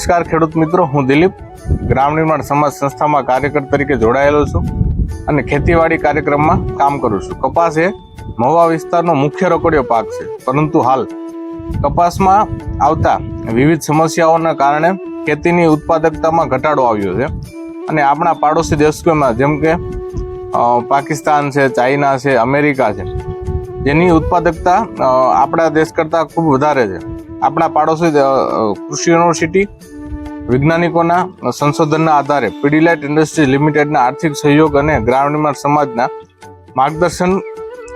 નમસ્કાર ખેડૂત મિત્રો, હું દિલીપ, ગ્રામ નિર્માણ સમાજ સંસ્થામાં કાર્યકર તરીકે જોડાયેલો છું અને ખેતીવાડી કાર્યક્રમમાં કામ કરું છું. કપાસ એ મહુવા વિસ્તારનો મુખ્ય રોકડિયો પાક છે. પરંતુ હાલ કપાસમાં આવતા વિવિધ સમસ્યાઓના કારણે ખેતીની ઉત્પાદકતામાં ઘટાડો આવ્યો છે અને આપણા પાડોશી દેશોમાં જેમ કે પાકિસ્તાન છે, ચાઇના છે, અમેરિકા છે, જેની ઉત્પાદકતા આપણા દેશ કરતાં ખૂબ વધારે છે. આપણા પાડોશી કૃષિ યુનિવર્સિટી વૈજ્ઞાનિકોના સંશોધનના આધારે પીડીલાઇટ ઇન્ડસ્ટ્રીઝ લિમિટેડના આર્થિક સહયોગ અને ગ્રામીણ સમાજના માર્ગદર્શન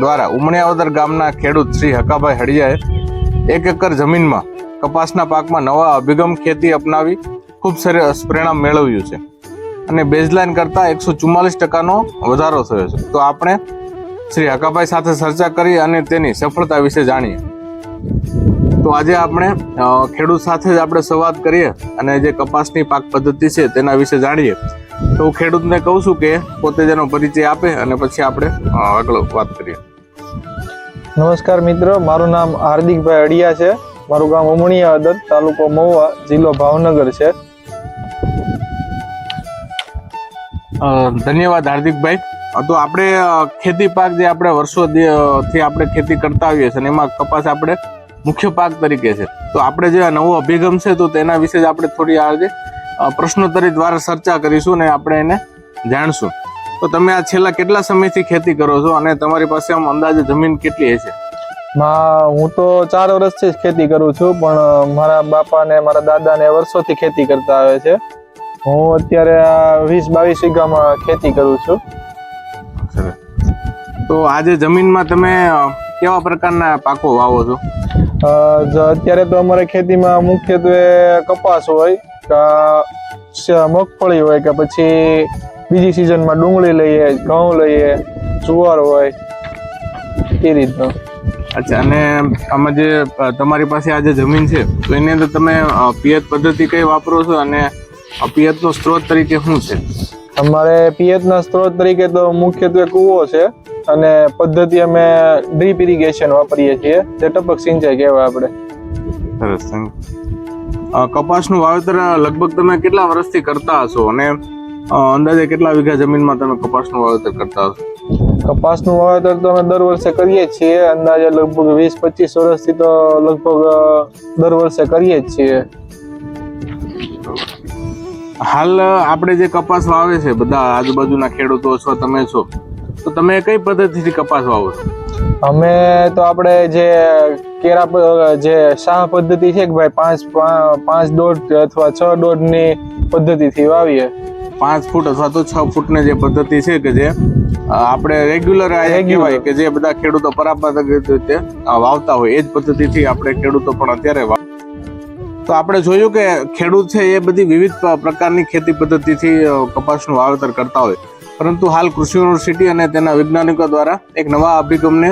દ્વારા ઉમણિયાવદર ગામના ખેડૂત શ્રી હકાભાઈ હળિયાએ એક એકર જમીનમાં કપાસના પાકમાં નવા અભિગમ ખેતી અપનાવી ખૂબ સરસ પરિણામ મેળવ્યું છે અને બેઝલાઇન કરતાં એકસો ચુમ્માલીસ ટકાનો વધારો થયો છે. તો આપણે શ્રી હકાભાઈ સાથે ચર્ચા કરી અને તેની સફળતા વિશે જાણીએ. તો આજે આપણે ખેડૂત સાથે જ આપણે સંવાદ કરીએ અને જે કપાસની પાક પદ્ધતિ છે તેના વિશે જાણીએ. તો હું ખેડૂતને કહું છું કે પોતે જેનો પરિચય આપે અને પછી આપણે આગળ વાત કરીએ. નમસ્કાર મિત્રો મારું નામ હાર્દિકભાઈ અડિયા છે. મારું ગામ ઉમણિયા અદર તાલુકો મહુવા જિલ્લો ભાવનગર છે. ધન્યવાદ હાર્દિકભાઈ. તો આપણે ખેતી પાક જે આપણે વર્ષોથી આપણે ખેતી કરતા આવીએ છીએ અને એમાં કપાસ આપણે મુખ્ય પાક તરીકે છે. તો આપણે જે આ નવો અભિગમ છે તો તેના વિશે જ આપણે થોડી આજે પ્રશ્નોત્તરી દ્વારા ચર્ચા કરીશું અને આપણે એને જાણશું. તો તમે આ છેલ્લા કેટલા સમયથી ખેતી કરો છો અને તમારી પાસે આમ અંદાજે જમીન કેટલી હશે? હું તો ચાર વર્ષથી જ ખેતી કરું છું પણ મારા બાપા ને મારા દાદા ને વર્ષોથી ખેતી કરતા આવે છે. હું અત્યારે આ વીસ બાવીસ વીઘામાં ખેતી કરું છું. તો આજે જમીનમાં તમે કેવા પ્રકારના પાકો વાવો છો? અત્યારે તો અમારે ખેતીમાં મુખ્યત્વે કપાસ હોય કે મગફળી હોય કે પછી બીજી સિઝનમાં ડુંગળી લઈએ ઘઉં લઈએ જુવાર હોય એ રીતનો. અચ્છા અને આમાં જે તમારી પાસે આ જે જમીન છે તો એની અંદર તમે પિયત પદ્ધતિ કઈ વાપરો છો? અને પિયતનો સ્ત્રોત તરીકે શું છે? અમારે પિયતના સ્ત્રોત તરીકે તો મુખ્યત્વે કૂવો છે. અને પદ્ધતિ અમે ડ્રીપ ઇરિગેશન વાપરીએ છીએ. તે ટપક સિંચાઈ કહેવાય આપણે. સરસ કપાસનું વાવેતર લગભગ તમે કેટલા વર્ષથી કરતા હશો? અને અંદાજે કેટલા વીઘા જમીનમાં તમે કપાસનું વાવેતર કરતા હશો? કપાસનું વાવેતર તો અમે દર વર્ષે કરીએ જ છીએ. અંદાજે લગભગ વીસ પચીસ વર્ષથી તો લગભગ દર વર્ષે કરીએ જ છીએ. હાલ આપણે જે કપાસ વાવે છે બધા આજુબાજુના ખેડૂતો છો તમે છો તો તમે કઈ પદ્ધતિથી કપાસ વાવો છો? અમે તો આપણે જે કેરા જે શાહ પદ્ધતિ છે કે ભાઈ પાંચ પાંચ દોઢ અથવા છ દોઢની પદ્ધતિથી વાવીએ. પાંચ ફૂટ અથવા તો છ ફૂટની જે પદ્ધતિ છે કે જે આપણે રેગ્યુલર Regular. કહેવાય કે જે બધા ખેડૂતો પરંપરાગત રીતે વાવતા હોય એ જ પદ્ધતિથી આપણે ખેડૂતો પણ અત્યારે વાવ તો આપણે જોયું કે ખેડૂત છે એ બધી વિવિધ પ્રકારની ખેતી પદ્ધતિથી કપાસનું વાવેતર કરતા હોય. પરંતુ હાલ કૃષિ યુનિવર્સિટી અને તેના વૈજ્ઞાનિકો દ્વારા એક નવા અભિગમને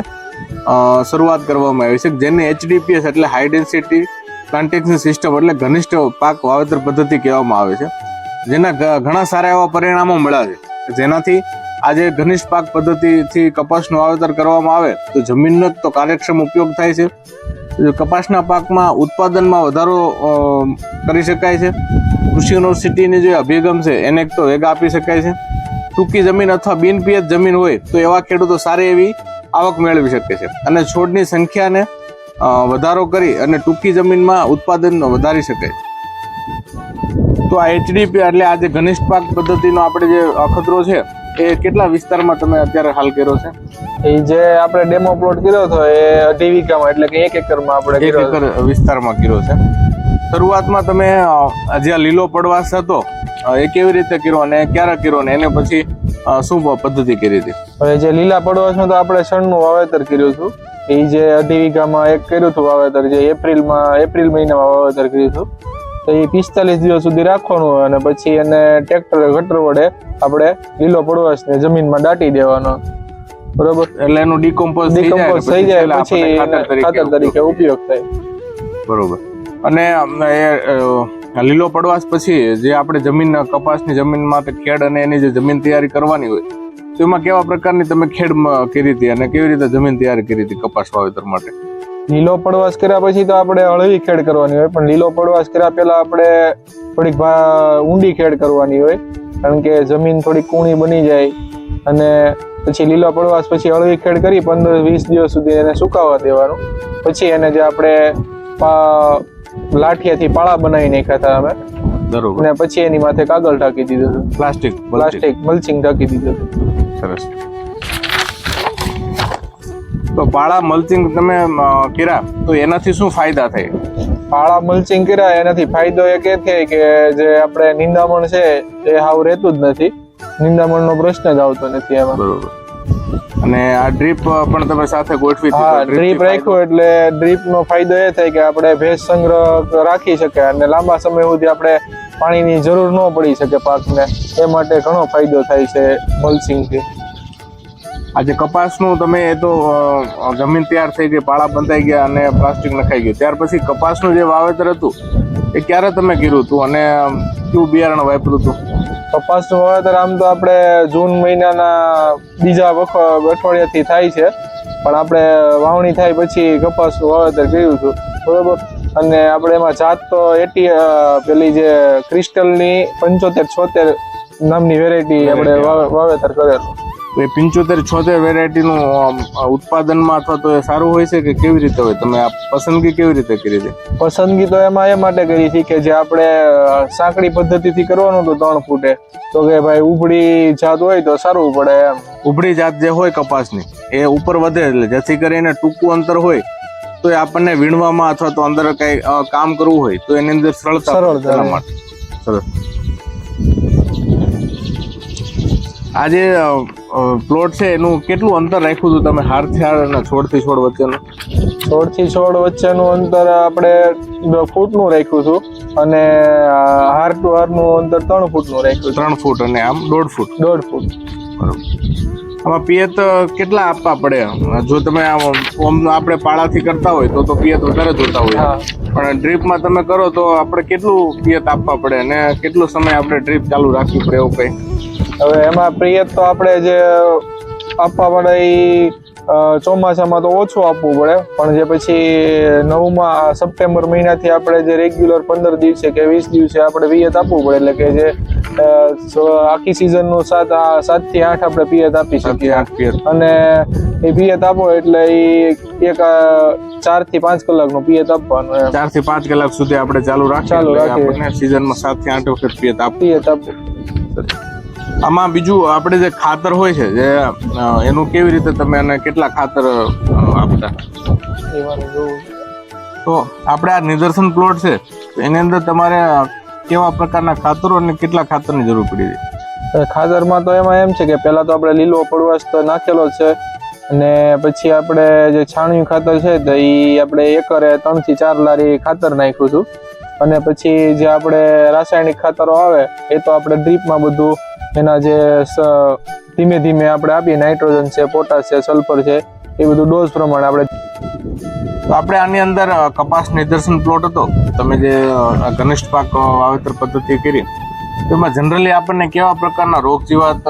શરૂઆત કરવામાં આવી છે, જેને એચડીપીએસ એટલે હાઈ ડેન્સિટી પ્લાન્ટેશન સિસ્ટમ એટલે ઘનિષ્ઠ પાક વાવેતર પદ્ધતિ કહેવામાં આવે છે, જેના ઘણા સારા એવા પરિણામો મળ્યા છે. જેનાથી આજે ઘનિષ્ઠ પાક પદ્ધતિથી કપાસનું વાવેતર કરવામાં આવે, તો જમીનનો તો કાર્યક્ષમ ઉપયોગ થાય છે. કપાસના પાકમાં ઉત્પાદનમાં વધારો કરી શકાય છે. કૃષિ યુનિવર્સિટીની જે અભિગમ છે, એને એક તો વેગ આપી શકાય છે. ટૂંકી જમીન અથવા બિનપિયત જમીન હોય તો એવા ખેડૂતો સારી એવી આવક મેળવી શકે છે. અને છોડની સંખ્યાને વધારો કરી અને ટૂંકી જમીનમાં ઉત્પાદન વધારી શકે છે. તો આ એચડીપી એટલે આ જે ઘનિષ્ઠ પાક પદ્ધતિનો આપણે જે અખતરો છે એ કેટલા વિસ્તારમાં તમે અત્યારે હાલ કર્યો છે? એ જે આપણે ડેમો પ્લોટ કર્યો હતો એ અઢી વીઘામાં એટલે કે એક એકરમાં આપણે એક એકર વિસ્તારમાં કર્યો છે. શરૂઆતમાં તમે જ્યાં જે લીલો પડવાશ હતો એ કેવી રીતે કર્યો અને ક્યારે કર્યો ને એને પછી શું પદ્ધતિ કરી હતી? હવે જે લીલા પડવાશમાં તો આપણે શણનું વાવેતર કર્યું હતું. એ જે અઢી વીઘામાં એક કર્યું હતું વાવેતર જે એપ્રિલમાં એપ્રિલ મહિનામાં વાવેતર કર્યું હતું. તો એ પિસ્તાલીસ દિવસ સુધી રાખવાનું હોય અને પછી એને ટ્રેક્ટર ગટર વડે આપણે લીલો પડવાશને જમીનમાં દાટી દેવાનો. બરોબર? એટલે એનું ડીકોમ્પોઝ ડીકોમ્પોઝ થઈ જાય પછી ખાતર તરીકે ઉપયોગ થાય. બરોબર. અને એ લીલો પડવાશ પછી જે આપણે જમીન કપાસની જમીન માટે ખેડ અને એની જે જમીન તૈયારી કરવાની હોય, તો એમાં કેવા પ્રકારની તમે ખેડ કરી હતી અને કેવી રીતે જમીન તૈયાર કરી હતી કપાસ વાવેતર માટે? લીલો પડવાશ કર્યા પછી તો આપણે હળવી ખેડ કરવાની હોય, પણ લીલો પડવાશ કર્યા પહેલા આપણે થોડીક ઊંડી ખેડ કરવાની હોય, કારણ કે જમીન થોડી કૂણી બની જાય, અને પછી લીલો પડવાશ પછી હળવી ખેડ કરી પંદર વીસ દિવસ સુધી એને સુકાવા દેવાનું, પછી એને જે આપણે લાઠિયાથી પાળા બનાવી નાખ્યા હતા અમે. બરોબર. અને પછી એની માથે કાગળ ઢાંકી દીધું હતું. પ્લાસ્ટિક પ્લાસ્ટિક મલ્ચિંગ ઢાંકી દીધું હતું. સરસ. તો પાળા મલ્ચિંગ તમે કર્યા તો એનાથી શું ફાયદા થાય? પાળા મલ્ચિંગ કર્યા એનાથી ફાયદો એક એ થાય કે જે આપણે નિંદામણ છે એ હાવ રહેતું જ નથી. નિંદામણનો પ્રશ્ન જ આવતો નથી એમાં. બરોબર. અને આ ડ્રીપ પણ તમે સાથે ગોઠવી હા ડ્રીપ રાખ્યું એટલે ડ્રીપ નો ફાયદો એ થાય કે આપણે ભેજ સંગ્રહ રાખી શકે અને લાંબા સમય સુધી આપણે પાણીની જરૂર ન પડી શકે પાકને. એ માટે ઘણો ફાયદો થાય છે મલ્ચિંગથી. આજે કપાસનું તમે એ તો જમીન તૈયાર થઈ ગઈ પાળા બંધાઈ ગયા અને પ્લાસ્ટિક નખાઈ ગયું. ત્યાર પછી કપાસનું જે વાવેતર હતું એ ક્યારે તમે કર્યું હતું? અને કયું બિયારણ વાપર્યું હતું? કપાસનું વાવેતર આમ તો આપણે જૂન મહિનાના બીજા વખત અઠવાડિયાથી થાય છે. પણ આપણે વાવણી થાય પછી કપાસનું વાવેતર કર્યું હતું. બરોબર? અને આપણે એમાં જાત તો એટી પેલી જે ક્રિસ્ટલની પંચોતેર છોતેર નામની વેરાયટી આપણે વાવે- વાવેતર કરેલું. એ પંચોતેર છોતેર વેરાયટીનું ઉત્પાદનમાં અથવા તો એ સારું હોય છે કે કેવી રીતે હોય? તમે આ પસંદગી કેવી રીતે કરી છે? પસંદગી તો એમાં એ માટે કરી હતી કે જે આપણે સાંકડી પદ્ધતિથી કરવાનું હતું ત્રણ ફૂટે. તો કે ભાઈ ઉભડી જાત હોય તો સારું પડે એમ. ઉભળી જાત જે હોય કપાસની એ ઉપર વધે એટલે જેથી કરીને ટૂંકું અંતર હોય તો એ આપણને વીણવામાં અથવા તો અંદર કઈ કામ કરવું હોય તો એની અંદર સરળતા સરળ સરળતા માટે. સરસ આ જે પ્લોટ છે એનું કેટલું અંતર રાખ્યું હતું તમે? હાર અને છોડથી છોડ વચ્ચેનું? છોડથી છોડ વચ્ચેનું અંતર આપણે ફૂટનું રાખ્યું હતું અને હાર ટુ હારનું અંતર ત્રણ ફૂટનું રાખ્યું ત્રણ ફૂટ અને આમ દોઢ ફૂટ? દોઢ ફૂટ. બરોબર. આમાં પિયત કેટલા આપવા પડે જો તમે આમ ઓમ આપણે પાળાથી કરતા હોય તો તો પિયત વધારે જોતા હોય. પણ ડ્રીપમાં તમે કરો તો આપણે કેટલું પિયત આપવા પડે અને કેટલો સમય આપણે ડ્રીપ ચાલુ રાખવી પડે એવું કઈ? હવે એમાં પિયત તો આપણે જે આપવા પડે એ ચોમાસામાં તો ઓછું આપવું પડે. પણ જે પછી નવમાં સપ્ટેમ્બર મહિનાથી આપણે જે રેગ્યુલર પંદર દિવસે કે વીસ દિવસે આપણે વિયત આપવું પડે. એટલે કે જે આખી સિઝનનું સાત આ- સાતથી આઠ આપણે પિયત આપી શકીએ. અને એ પિયત આપો એટલે એ એક ચારથી પાંચ કલાકનું પિયત આપવાનું ચારથી પાંચ કલાક સુધી આપણે ચાલુ રાખીએ. આપણને સિઝનમાં સાતથી આઠ વખત પિયત આપ. પિયત આપવું આમાં બીજું આપણે જે ખાતર હોય છે જે એનું કેવી રીતે તમે અને કેટલા ખાતર આપતા? તો આપણે આ નિદર્શન પ્લોટ છે એની અંદર તમારે કેવા પ્રકારના ખાતરો અને કેટલા ખાતરની જરૂર પડી છે ખાતરમાં તો એમાં એમ છે કે પહેલાં તો આપણે લીલો પડવાશ તો નાખેલો છે. અને પછી આપણે જે છાણિયું ખાતર છે તો એ આપણે એકરે ત્રણથી ચાર લારી ખાતર નાખ્યું હતું. અને પછી જે આપણે રાસાયણિક ખાતરો આવે, એ તો આપણે ડ્રીપમાં બધું એના જે ધીમે ધીમે આપણે આપીએ, નાઇટ્રોજન છે, પોટાશ છે, સલ્ફર છે, એ બધું ડોઝ પ્રમાણે આપણે તો આપણે આની અંદર કપાસ નિદર્શન પ્લોટ હતો. તમે જે ઘનિષ્ઠ પાક વાવેતર પદ્ધતિ કરી, તેમાં જનરલી આપણને કેવા પ્રકારના રોગ જીવાત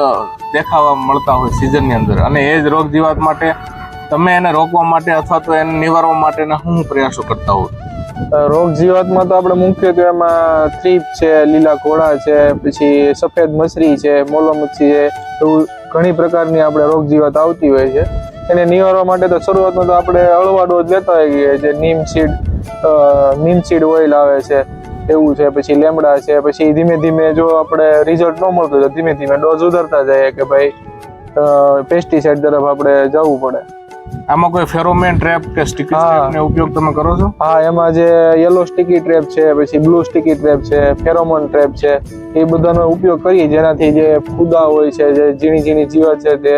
દેખાવા મળતા હોય સિઝનની અંદર. અને એ જ રોગ જીવાત માટે તમે એને રોકવા માટે અથવા તો એને નિવારવા માટેના શું પ્રયાસો કરતા હોય? રોગ જીવાતમાં તો આપણે મુખ્યત્વે એમાં થ્રીપ છે, લીલા ઘોડા છે, પછી સફેદ મસરી છે, મોલો મચ્છી છે, એવું ઘણી પ્રકારની આપણે રોગ જીવાત આવતી હોય છે. એને નિવારવા માટે તો શરૂઆતમાં તો આપણે હળવા ડોઝ લેતા હોઈએ જે neem seed neem seed oil આવે છે એવું છે પછી લેમડા છે પછી ધીમે ધીમે જો આપણે રિઝલ્ટ ન મળતું તો ધીમે ધીમે ડોઝ ઉધરતા જઈએ કે ભાઈ પેસ્ટિસાઇડ તરફ આપણે જવું પડે. આમાં કોઈ ફેરોમેન ટ્રેપ કે સ્ટીકી. ટ્રેપનો ઉપયોગ તમે કરો છો? હા એમાં જે યલો સ્ટીકી ટ્રેપ છે પછી બ્લુ સ્ટીકી ટ્રેપ છે ફેરોમોન ટ્રેપ છે એ બધાનો ઉપયોગ કરીએ જેનાથી જે ફૂદા હોય છે જે ઝીણી ઝીણી જીવાત છે તે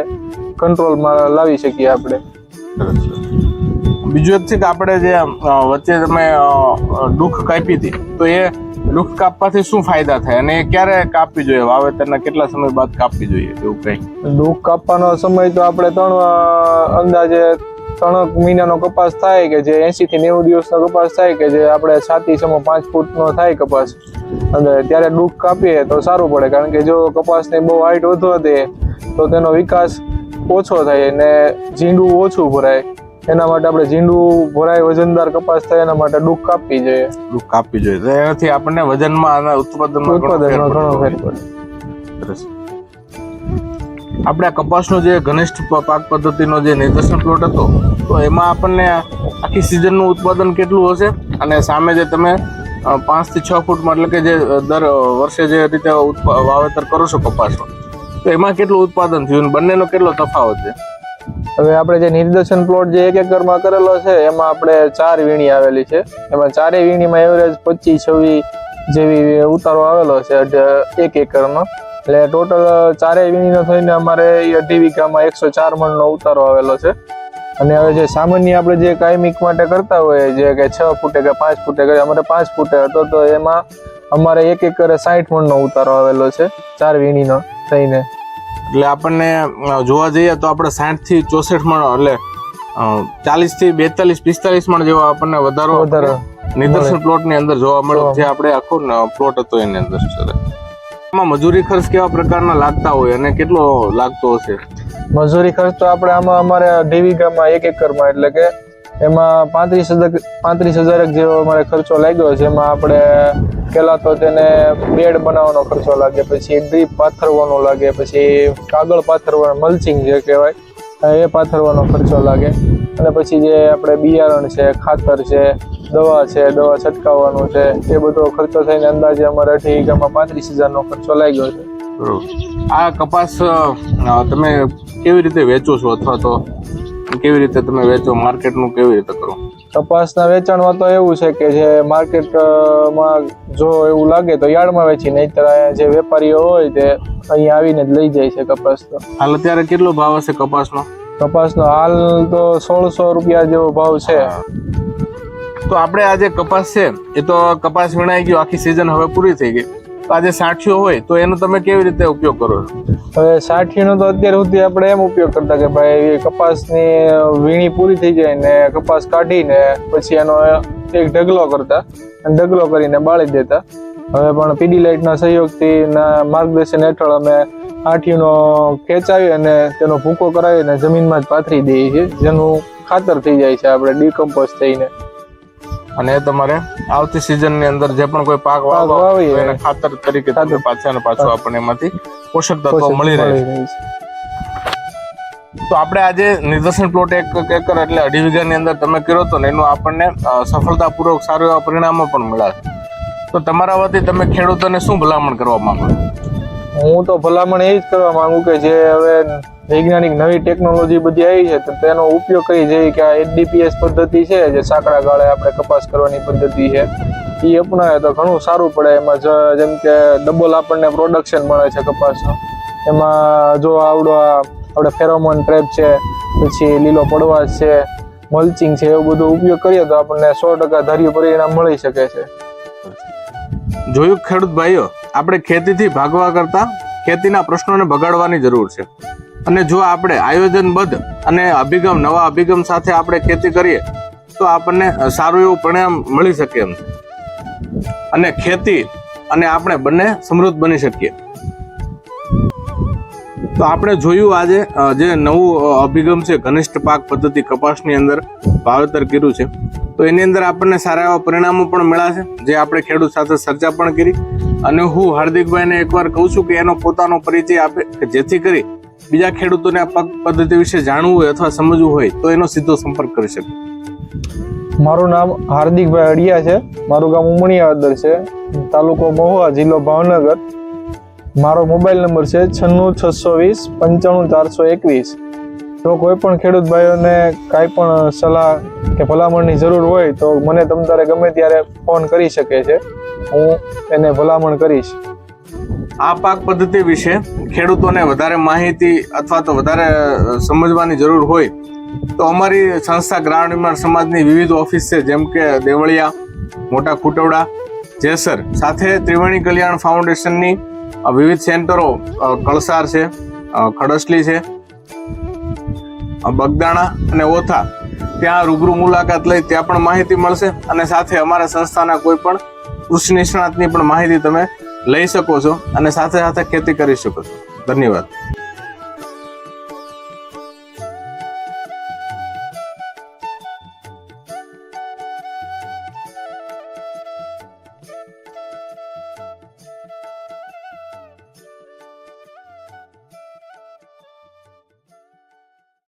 કંટ્રોલમાં લાવી શકીએ આપણે. બીજું એક છે કે આપણે જે વચ્ચે તમે અ, કાપી હતી તો એ દુઃખ કાપવાથી શું ફાયદા થાય? અને ક્યારે કાપવી જોઈએ? વાવેતરના કેટલા સમય બાદ કાપવી જોઈએ? એવું કઈ? દુઃખ કાપવાનો સમય તો આપણે ત્રણ અંદાજે ત્રણ મહિનાનો કપાસ થાય કે જે એસી થી નેવું દિવસનો કપાસ થાય કે જે આપણે છાતી સમો પાંચ ફૂટનો થાય કપાસ. અને ત્યારે દુઃખ કાપીએ તો સારું પડે કારણ કે જો કપાસની બહુ હાઈટ વધુ હતી તો તેનો વિકાસ ઓછો થાય અને ઝીંડું ઓછું ભરાય. એના માટે આપણે ઝીંડું ભરાય વજનદાર કપાસ થાય એના માટે ડૂક કાપવી જોઈએ. દુઃખ કાપવી જોઈએ. તો એનાથી આપણને વજનમાં અને ઉત્પાદનમાં ઘણો ફેર ઉત્પાદનમાં ઘણો ફેર પડે. પડે આપણે કપાસનો જે ઘનિષ્ઠ પાક પદ્ધતિનો જે નિદર્શન પ્લોટ હતો તો એમાં આપણને આખી સિઝનનું ઉત્પાદન કેટલું હશે? અને સામે જે તમે પાંચથી છ ફૂટમાં એટલે કે જે દર વર્ષે જે રીતે વાવેતર કરો છો કપાસનું તો એમાં કેટલું ઉત્પાદન થયું ને બંનેનો કેટલો તફાવત છે? હવે આપણે જે નિર્દેશન પ્લોટ જે એક એકરમાં કરેલો છે, એમાં આપણે ચાર વીણી આવેલી છે. એમાં ચારેય વીણીમાં એવરેજ પચીસ, છવ્વીસ જેવી ઉતારો આવેલો છે એક એકરમાં. એટલે ટોટલ ચારેય વીણીનો થઈને અમારે અઢી વીઘામાં એકસો ચાર મણનો ઉતારો આવેલો છે. અને હવે જે સામાન્ય આપણે જે કાયમિક માટે કરતા હોઈએ, જે કે છ ફૂટે કે પાંચ ફૂટે કે અમારે પાંચ ફૂટે હતો, તો એમાં અમારે એક એકરે સાઠ મણનો ઉતારો આવેલો છે, ચાર વીણીનો થઈને. એટલે આપણને જોવા જઈએ તો આપણે સાઠથી ચોસઠ મણ એટલે ચાલીસથી બેતાલીસ પિસ્તાલીસ મણ જેવો આપણને વધારો વધારે નિદર્શન પ્લોટની અંદર જોવા મળ્યો જે આપણે આખો પ્લોટ હતો એની અંદર આમાં મજૂરી ખર્ચ કેવા પ્રકારના લાગતા હોય અને કેટલો લાગતો હશે? મજૂરી ખર્ચ તો આપણે આમાં અમારે અઢી વીઘામાં એક એકરમાં એટલે કે એમાં પાંત્રીસ હજાર પાંત્રીસ હજાર જેવો અમારે ખર્ચો લાગ્યો છે, એમાં આપણે પહેલાં તો તેને બેડ બનાવવાનો ખર્ચો લાગે, પછી ડ્રીપ પાથરવાનો લાગે, પછી કાગળ પાથરવાનો મલ્ચિંગ જે કહેવાય એ પાથરવાનો ખર્ચો લાગે. અને પછી જે આપણે બિયારણ છે, ખાતર છે, દવા છે, દવા છટકાવવાનું છે, એ બધો ખર્ચો થઈને અંદાજે અમારે અઢી વીઘામાં પાંત્રીસ હજારનો ખર્ચો લાગ્યો છે. આ કપાસ તમે કેવી રીતે વેચો છો અથવા તો કેવી રીતે તમે વેચો માર્કેટનું કેવી રીતે કરો? કપાસના વેચાણમાં તો એવું છે કે જે માર્કેટમાં જો એવું લાગે તો યાર્ડમાં વેચી નહીંતર અહીંયા જે વેપારીઓ હોય તે અહીંયા આવીને જ લઈ જાય છે કપાસ તો હાલ અત્યારે કેટલો ભાવ હશે કપાસનો? કપાસનો હાલ તો સોળસો રૂપિયા જેવો ભાવ છે. તો આપણે આ જે કપાસ છે એ તો કપાસ વીણાઈ ગયો આખી સિઝન હવે પૂરી થઈ ગઈ. તો આ સાઠીઓ હોય તો એનો તમે કેવી રીતે ઉપયોગ કરો હવે સાઠીનો તો અત્યાર સુધી આપણે એમ ઉપયોગ કરતા કે ભાઈ કપાસની વીણી પૂરી થઈ જાય ને કપાસ કાઢીને પછી એનો એક ઢગલો કરતા અને ઢગલો કરીને બાળી દેતા. હવે પણ પીડી લાઇટના સહયોગથી માર્ગદર્શન હેઠળ અમે આઠીનો ખેંચાવી અને તેનો ભૂકો કરાવીને જમીનમાં જ પાથરી દઈએ છીએ, જેનું ખાતર થઈ જાય છે, આપણે ડીકમ્પોઝ થઈને. અને એ તમારે આવતી સિઝનની અંદર જે પણ કોઈ પાક વાવો. તો એને ખાતર તરીકે તમે પાછા ને પાછું આપણને એમાંથી પોષક તત્વો મળી રહે તો આપણે આજે નિદર્શન પ્લોટ એક એકર એટલે અઢી વીઘાની અંદર તમે કર્યો હતો ને એનું આપણને સફળતાપૂર્વક સારું એવા પરિણામો પણ મળ્યા તો તમારા વતી તમે ખેડૂતોને શું ભલામણ કરવા માંગો હું તો ભલામણ એ જ કરવા માંગુ કે જે હવે વૈજ્ઞાનિક નવી ટેકનોલોજી બધી આવી છે, તો તેનો ઉપયોગ કરી જઈએ કે આ એચડીપીએસ પદ્ધતિ છે, જે સાંકડા ગાળે આપણે કપાસ કરવાની પદ્ધતિ છે એ અપનાવે તો ઘણું સારું પડે. એમાં જેમ કે ડબલ આપણને પ્રોડક્શન મળે છે કપાસનું. એમાં જો આવડો આપણે ફેરોમોન ટ્રેપ છે, પછી લીલો પડવાશ છે મલ્ચિંગ છે, એવું બધું ઉપયોગ કરીએ તો આપણને સો ટકા ધાર્યું પરિણામ મળી શકે છે. જોયું ખેડૂત ભાઈઓ, આપણે ખેતીથી ભાગવા કરતાં ખેતીના પ્રશ્નોને બગાડવાની જરૂર છે. અને જો આપણે આયોજનબદ્ધ અને અભિગમ, નવા અભિગમ સાથે આપણે ખેતી કરીએ, તો આપણને સારું એવું પરિણામ મળી શકે એમ. અને ખેતી અને આપણે બંને સમૃદ્ધ બની શકીએ. તો આપણે જોયું આજે જે નવું અભિગમ છે, ઘનિષ્ઠ પાક પદ્ધતિ કપાસની અંદર વાવેતર કર્યું છે. તો એની અંદર આપણને સારા એવા પરિણામો પણ મળ્યા છે, જે આપણે ખેડૂત સાથે ચર્ચા પણ કરી. અને હું હાર્દિકભાઈને એકવાર કહું છું કે એનો પોતાનો પરિચય આપે, કે જેથી કરી બીજા ખેડૂતોને આ પાક પદ્ધતિ વિશે જાણવું હોય અથવા સમજવું હોય, તો એનો સીધો સંપર્ક કરી શકે. મારું નામ હાર્દિકભાઈ અડિયા છે. મારું ગામ ઉમણિયાદર છે. તાલુકો મહુવા, જિલ્લો ભાવનગર. મારો મોબાઈલ નંબર છે છન્નું છસો વીસ પંચાણું ચારસો એકવીસ. જો કોઈ પણ ખેડૂત ભાઈઓને કાંઈ પણ સલાહ કે ભલામણની જરૂર હોય, તો મને તમ તારે ગમે ત્યારે ફોન કરી શકે છે. હું એને ભલામણ કરીશ. આ પાક પદ્ધતિ વિશે ખેડૂતોને વધારે માહિતી અથવા તો વધારે સમજવાની જરૂર હોય, તો અમારી સંસ્થા ગ્રામ નિર્માણ સમાજની વિવિધ ઓફિસ છે, જેમ કે દેવળિયા, મોટા ખુટવડા જેસર, સાથે ત્રિવેણી કલ્યાણ ફાઉન્ડેશનની વિવિધ સેન્ટરો કળસાર છે ખડસલી છે બગદાણા અને ઓથા. ત્યાં રૂબરૂ મુલાકાત લઈ ત્યાં પણ માહિતી મળશે અને સાથે અમારા સંસ્થાના કોઈ પણ કૃષિ નિષ્ણાતની પણ માહિતી તમે લઈ શકો છો અને સાથે સાથે ખેતી કરી શકો છો. ધન્યવાદ.